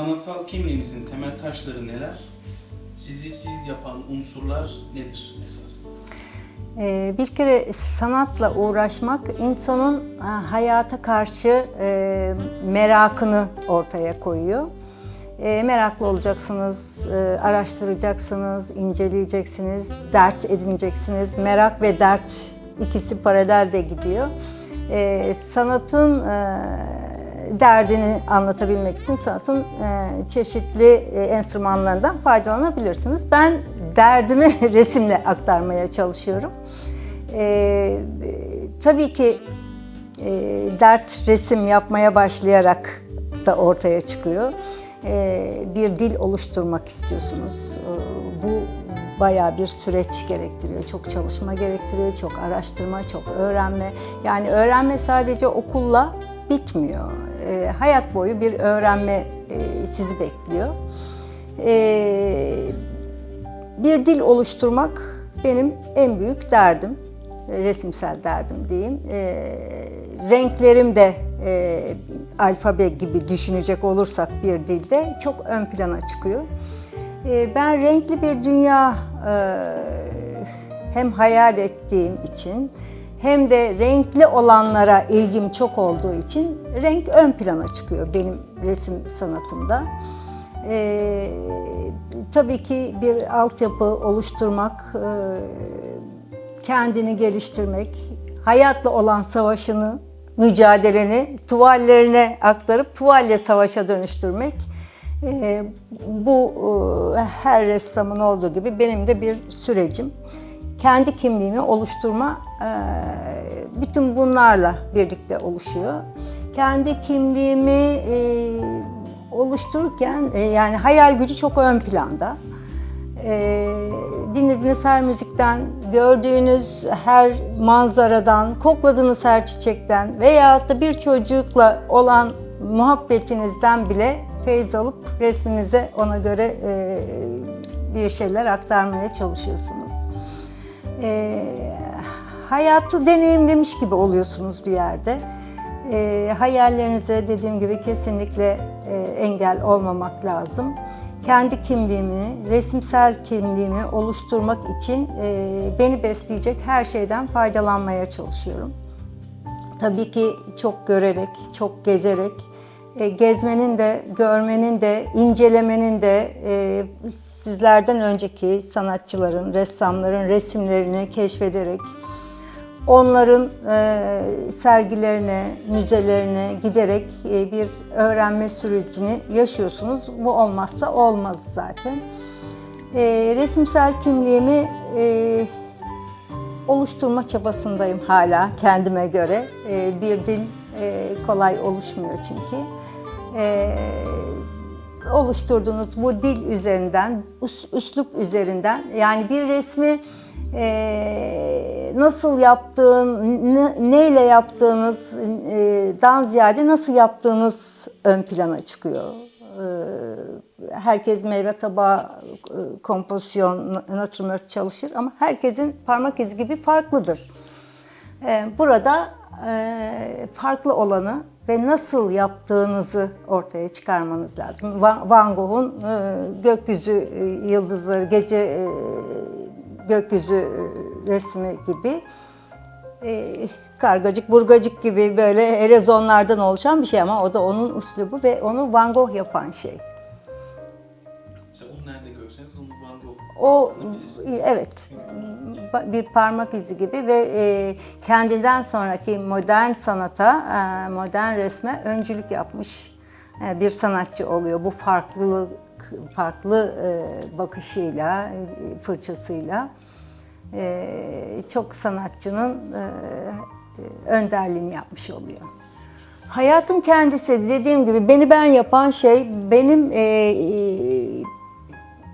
Sanatsal kimliğinizin temel taşları neler? Sizi siz yapan unsurlar nedir esasında? Ee, Bir kere sanatla uğraşmak insanın e, hayata karşı e, merakını ortaya koyuyor. E, Meraklı olacaksınız, araştıracaksınız, inceleyeceksiniz, dert edineceksiniz. Merak ve dert ikisi paralel de gidiyor. Sanatın derdini anlatabilmek için sanatın e, çeşitli e, enstrümanlarından faydalanabilirsiniz. Ben derdimi resimle aktarmaya çalışıyorum. E, tabii ki dert resim yapmaya başlayarak da ortaya çıkıyor. Bir dil oluşturmak istiyorsunuz. Bu bayağı bir süreç gerektiriyor. Çok çalışma gerektiriyor, çok araştırma, çok öğrenme. Yani öğrenme sadece okulla bitmiyor. E, hayat boyu bir öğrenme e, sizi bekliyor. E, bir dil oluşturmak benim en büyük derdim. Resimsel derdim diyeyim. E, renklerim de e, alfabe gibi düşünecek olursak bir dilde çok ön plana çıkıyor. E, ben renkli bir dünya e, hem hayal ettiğim için hem de renkli olanlara ilgim çok olduğu için renk ön plana çıkıyor benim resim sanatımda. Ee, tabii ki bir altyapı oluşturmak, e, kendini geliştirmek, hayatla olan savaşını, mücadeleni tuvallerine aktarıp tuvalle savaşa dönüştürmek. e, bu e, her ressamın olduğu gibi benim de bir sürecim. Kendi kimliğimi oluşturma bütün bunlarla birlikte oluşuyor. Kendi kimliğimi e, oluştururken e, yani hayal gücü çok ön planda. E, dinlediğiniz her müzikten, gördüğünüz her manzaradan, kokladığınız her çiçekten veya da bir çocukla olan muhabbetinizden bile feyz alıp resminize ona göre bir şeyler aktarmaya çalışıyorsunuz. Hayatı deneyimlemiş gibi oluyorsunuz bir yerde. E, hayallerinize dediğim gibi kesinlikle e, engel olmamak lazım. Kendi kimliğimi, resimsel kimliğimi oluşturmak için e, beni besleyecek her şeyden faydalanmaya çalışıyorum. Tabii ki çok görerek, çok gezerek, e, gezmenin de, görmenin de, incelemenin de e, sizlerden önceki sanatçıların, ressamların resimlerini keşfederek, onların e, sergilerine, müzelerine giderek e, bir öğrenme sürecini yaşıyorsunuz. Bu olmazsa olmaz zaten. E, resimsel kimliğimi e, oluşturma çabasındayım hala kendime göre. E, bir dil e, kolay oluşmuyor çünkü. E, oluşturduğunuz bu dil üzerinden, üs- üslup üzerinden yani bir resmi e, nasıl yaptığın, ne- neyle yaptığınızdan ziyade nasıl yaptığınız ön plana çıkıyor. E, herkes meyve tabağı, e, kompozisyon, natürmort çalışır ama herkesin parmak izi gibi farklıdır. E, Burada e, farklı olanı ve nasıl yaptığınızı ortaya çıkarmanız lazım. Van Van Gogh'un e, gökyüzü e, yıldızları, gece e, gökyüzü e, resmi gibi e, kargacık burgacık gibi böyle elezonlardan oluşan bir şey ama o da onun üslubu ve onu Van Gogh yapan şey. Mesela onu nerede görseniz onu Van Gogh O evet bir parmak izi gibi ve e, kendinden sonraki modern sanata, e, modern resme öncülük yapmış e, bir sanatçı oluyor. Bu farklılık, farklı e, bakışıyla, e, fırçasıyla e, çok sanatçının e, e, önderliğini yapmış oluyor. Hayatın kendisi dediğim gibi beni ben yapan şey benim e, e,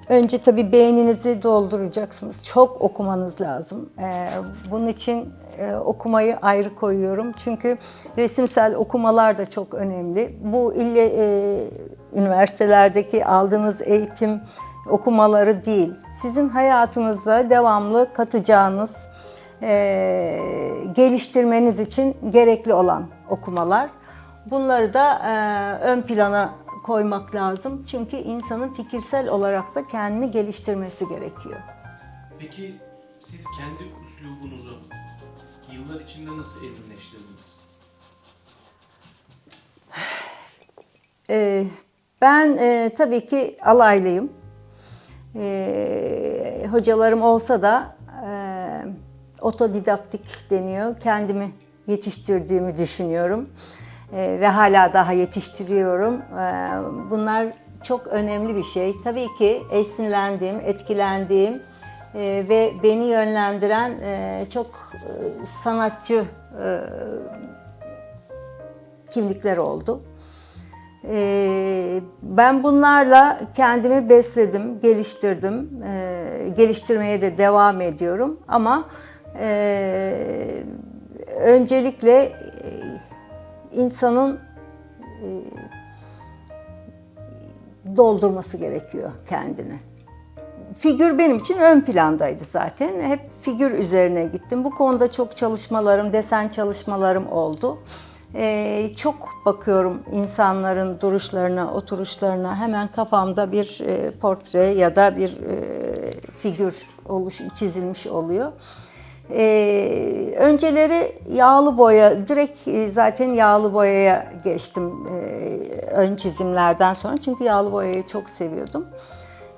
Önce tabii beyninizi dolduracaksınız. Çok okumanız lazım. Ee, bunun için e, okumayı ayrı koyuyorum. Çünkü resimsel okumalar da çok önemli. Bu ille e, üniversitelerdeki aldığınız eğitim okumaları değil. Sizin hayatınızda devamlı katacağınız, e, geliştirmeniz için gerekli olan okumalar. Bunları da e, ön plana koymak lazım. Çünkü insanın fikirsel olarak da kendini geliştirmesi gerekiyor. Peki siz kendi üslubunuzu yıllar içinde nasıl evrimleştirdiniz? Ee, ben e, tabii ki alaylıyım. Ee, hocalarım olsa da e, otodidaktik deniyor. Kendimi yetiştirdiğimi düşünüyorum. Ee, ve hala daha yetiştiriyorum. Ee, bunlar çok önemli bir şey. Tabii ki esinlendiğim, etkilendiğim e, ve beni yönlendiren e, çok e, sanatçı e, kimlikler oldu. Ee, ben bunlarla kendimi besledim, geliştirdim, Ee, geliştirmeye de devam ediyorum. Ama öncelikle insanın doldurması gerekiyor kendini. Figür benim için ön plandaydı zaten. Hep figür üzerine gittim. Bu konuda çok çalışmalarım, desen çalışmalarım oldu. Ee, çok bakıyorum insanların duruşlarına, oturuşlarına. Hemen kafamda bir e, portre ya da bir e, figür oluş, çizilmiş oluyor. Ee, önceleri yağlı boya, direkt e, zaten yağlı boyaya geçtim e, ön çizimlerden sonra. Çünkü yağlı boyayı çok seviyordum.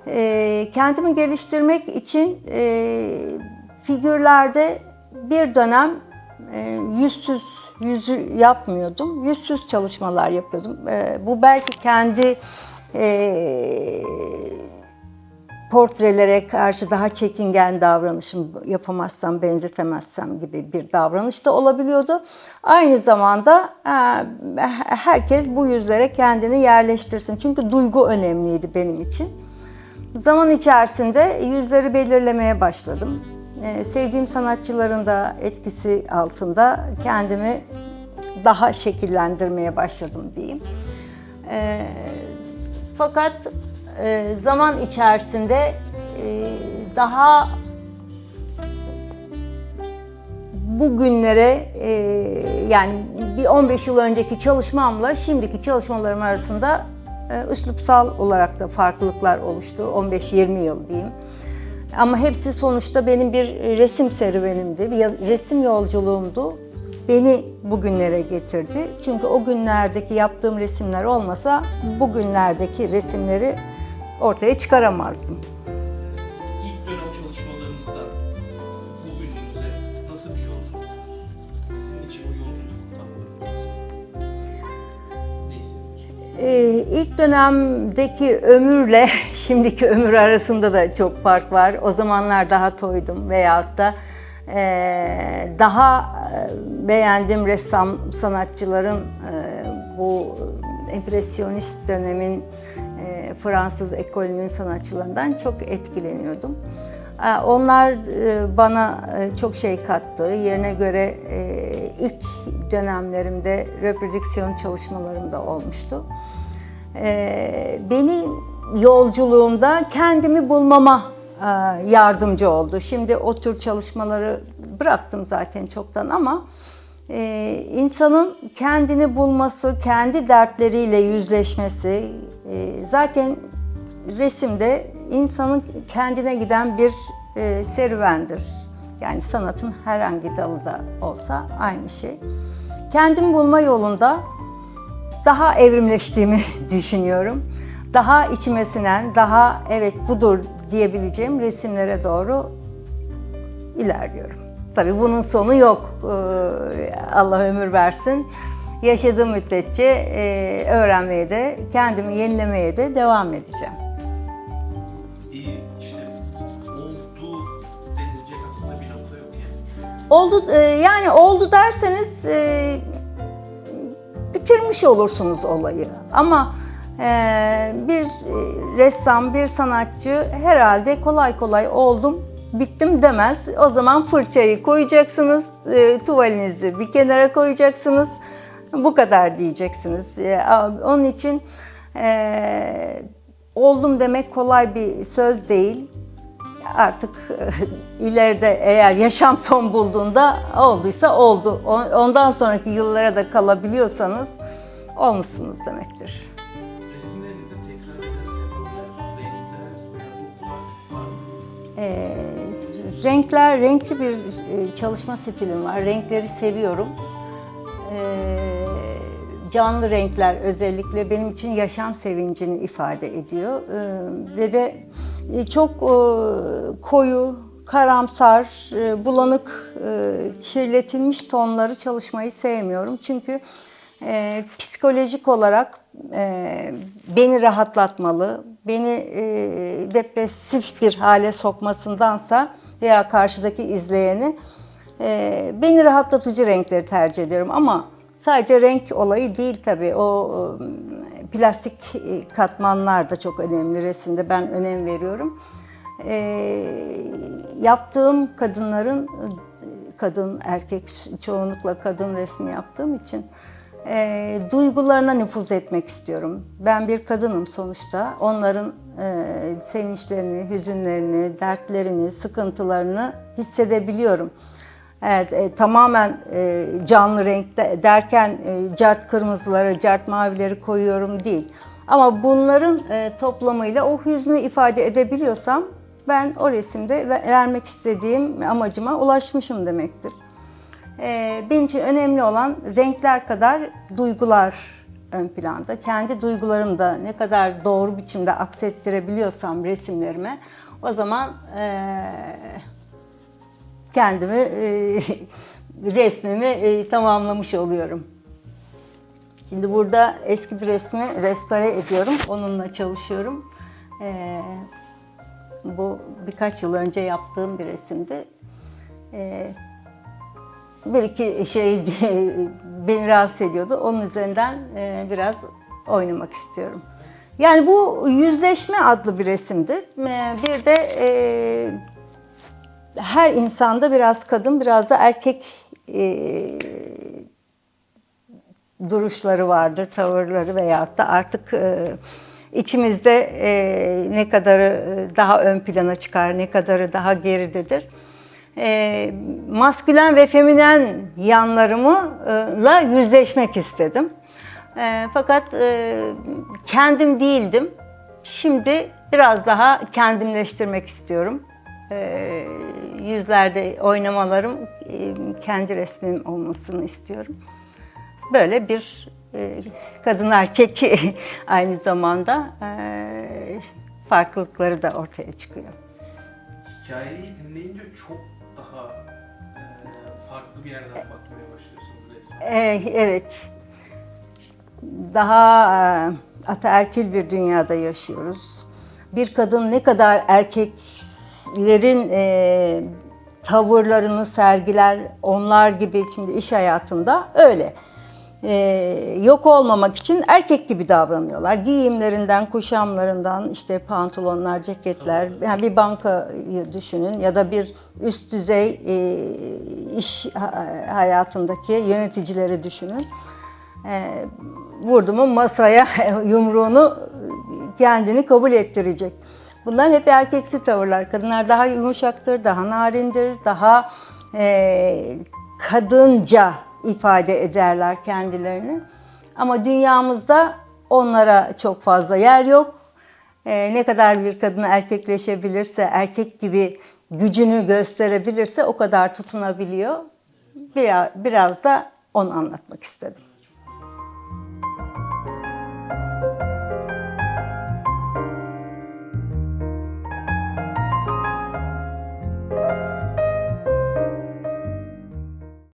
Ee, kendimi geliştirmek için e, figürlerde bir dönem e, yüzsüz, yüzü yapmıyordum. Yüzsüz çalışmalar yapıyordum. E, bu belki kendi e, portrelere karşı daha çekingen davranışım yapamazsam, benzetemezsem gibi bir davranış da olabiliyordu. Aynı zamanda e, herkes bu yüzlere kendini yerleştirsin. Çünkü duygu önemliydi benim için. Zaman içerisinde yüzleri belirlemeye başladım. Ee, sevdiğim sanatçıların da etkisi altında kendimi daha şekillendirmeye başladım diyeyim. Ee, fakat e, zaman içerisinde e, daha bugünlere e, yani bir 15 yıl önceki çalışmamla şimdiki çalışmalarım arasında üslupsal olarak da farklılıklar oluştu. 15-20 yıl diyeyim. Ama hepsi sonuçta benim bir resim serüvenimdi, bir resim yolculuğumdu. Beni bugünlere getirdi. Çünkü o günlerdeki yaptığım resimler olmasa bugünlerdeki resimleri ortaya çıkaramazdım. İlk dönemdeki ömürle şimdiki ömür arasında da çok fark var. O zamanlar daha toydum veyahut da e, daha e, beğendiğim ressam sanatçıların e, bu empresyonist dönemin Fransız ekolünün sanatçılarından çok etkileniyordum. E, Onlar e, bana e, çok şey kattı. Yerine göre e, ilk dönemlerimde reprodüksiyon çalışmalarım da olmuştu. E, Benim yolculuğumda kendimi bulmama yardımcı oldu. Şimdi o tür çalışmaları bıraktım zaten çoktan ama insanın kendini bulması, kendi dertleriyle yüzleşmesi zaten resimde insanın kendine giden bir e, serüvendir. Yani sanatın herhangi dalı da olsa aynı şey. Kendimi bulma yolunda daha evrimleştiğimi düşünüyorum. Daha içime sinen, daha evet budur diyebileceğim resimlere doğru ilerliyorum. Tabii bunun sonu yok. Ee, Allah ömür versin. Yaşadığım müddetçe e, öğrenmeye de, kendimi yenilemeye de devam edeceğim. Oldu e, yani oldu derseniz e, bitirmiş olursunuz olayı. Ama e, bir ressam, bir sanatçı herhalde kolay kolay oldum, bittim demez. O zaman fırçayı koyacaksınız, tuvalinizi bir kenara koyacaksınız. Bu kadar diyeceksiniz. Onun için oldum demek kolay bir söz değil artık e, ileride eğer yaşam son bulduğunda olduysa oldu. Ondan sonraki yıllara da kalabiliyorsanız olmuşsunuz demektir. Resimlerinizde tekrar eden semalar, renkler veya dokular var mı? Ee, renkler, renkli bir e, çalışma stilim var. Renkleri seviyorum. Ee, canlı renkler özellikle benim için yaşam sevincini ifade ediyor. Ee, ve de çok e, koyu, karamsar, e, bulanık, e, kirletilmiş tonları çalışmayı sevmiyorum. Çünkü e, psikolojik olarak e, beni rahatlatmalı, beni e, depresif bir hale sokmasındansa veya karşıdaki izleyeni e, beni rahatlatıcı renkleri tercih ediyorum. Ama sadece renk olayı değil tabii. O e, plastik e, katmanlar da çok önemli resimde. Ben önem veriyorum. E, yaptığım kadınların kadın erkek çoğunlukla kadın resmi yaptığım için e, duygularına nüfuz etmek istiyorum. Ben bir kadınım sonuçta. Onların e, sevinçlerini, hüzünlerini, dertlerini, sıkıntılarını hissedebiliyorum. Evet, e, tamamen e, canlı renk de- derken e, cart kırmızıları, cart mavileri koyuyorum değil. Ama bunların e, toplamıyla o hüznü ifade edebiliyorsam ben o resimde ve- vermek istediğim amacıma ulaşmışım demektir. Ee, benim için önemli olan renkler kadar duygular ön planda. Kendi duygularımı da ne kadar doğru biçimde aksettirebiliyorsam resimlerime o zaman eee, kendimi, eee, resmimi eee, tamamlamış oluyorum. Şimdi burada eski bir resmi restore ediyorum. Onunla çalışıyorum. Eee, bu birkaç yıl önce yaptığım bir resimdi. Eee bir iki şey beni rahatsız ediyordu. Onun üzerinden e, biraz oynamak istiyorum. Yani bu yüzleşme adlı bir resimdi. E, Bir de e, her insanda biraz kadın, biraz da erkek e, duruşları vardır, tavırları veyahut da artık e, içimizde e, ne kadarı e, daha ön plana çıkar, ne kadarı daha geridedir. E, maskülen ve feminen yanlarımla yüzleşmek istedim. E, fakat e, kendim değildim. Şimdi biraz daha kendimleştirmek istiyorum. E, yüzlerde oynamalarım e, kendi resmim olmasını istiyorum. Böyle bir e, kadın erkek aynı zamanda e, farklılıkları da ortaya çıkıyor. Hikayeyi dinleyince çok daha farklı bir yerden bakmaya başlıyorsunuz resmen. Evet. Daha ataerkil bir dünyada yaşıyoruz. Bir kadın ne kadar erkeklerin e, tavırlarını sergiler, onlar gibi şimdi iş hayatında öyle. E, yok olmamak için erkek gibi davranıyorlar. Giyimlerinden, kuşamlarından, işte pantolonlar, ceketler, yani bir bankayı düşünün ya da bir üst düzey e, iş ha- hayatındaki yöneticileri düşünün. E, vurdu mu masaya yumruğunu kendini kabul ettirecek. Bunlar hep erkeksi tavırlar. Kadınlar daha yumuşaktır, daha narindir, daha e, kadınca ifade ederler kendilerini. Ama dünyamızda onlara çok fazla yer yok. E, ne kadar bir kadın erkekleşebilirse, erkek gibi gücünü gösterebilirse o kadar tutunabiliyor. Biraz, biraz da onu anlatmak istedim.